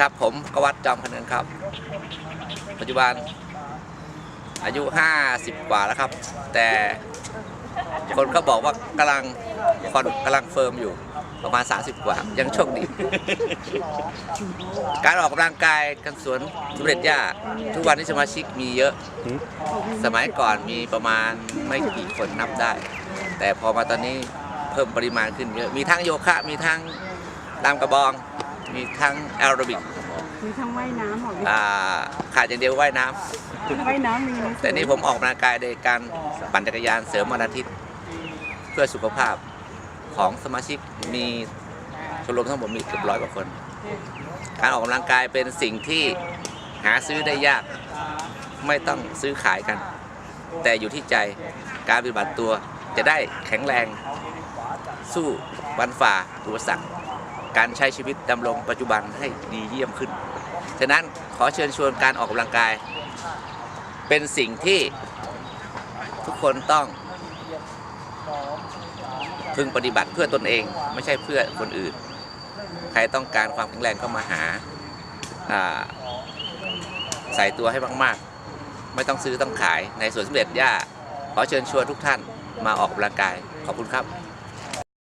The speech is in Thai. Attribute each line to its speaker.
Speaker 1: ครับ ผมกวัดจอมพเนินครับ ปัจจุบัน อายุ 50 กว่าแล้วครับ แต่คนก็บอกว่ากำลังคอนกำลังเฟิร์มอยู่ประมาณ 30 กว่า ยังโชคดี การออกกำลังกายกันสวนสมเด็จย่าทุกวันนี้สมาชิกมีเยอะ สมัยก่อนมีประมาณไม่กี่คนนับได้ แต่พอมาตอนนี้เพิ่มปริมาณขึ้นเยอะ มีทั้งโยคะ มีทั้งตามกระบอง มีทั้งแอโรบิก
Speaker 2: มีทั้งว่ายน้ำออกดิ
Speaker 1: อ่าขาดอย่างเดียวว่ายน้ำ
Speaker 2: ว่ายน้ำมีไหม
Speaker 1: แต่นี่ผมออกกำลังกายโดยการปั่นจักรยานเสริมวันอาทิตย์ เพื่อสุขภาพของสมาชิกมีชมรมทั้งหมดมีเกือบร้อยกว่าคน การออกกำลังกายเป็นสิ่งที่หาซื้อได้ยากไม่ต้องซื้อขายกัน แต่อยู่ที่ใจการปฏิบัติตัวจะได้แข็งแรงสู้วันฝ่าอุปสรรค การใช้ชีวิตดำรงปัจจุบันให้ดีเยี่ยมขึ้น ฉะนั้นขอเชิญชวนการออกกำลังกาย เป็นสิ่งที่ทุกคนต้องพึงปฏิบัติเพื่อตนเองไม่ใช่เพื่อคนอื่น ใครต้องการความแข็งแรงก็มาหาาใส่ตัวให้มากๆ ไม่ต้องซื้อต้องขายในสวนสมเด็จย่าขอเชิญชวนทุกท่านมาออกกำลังกายขอบคุณครับ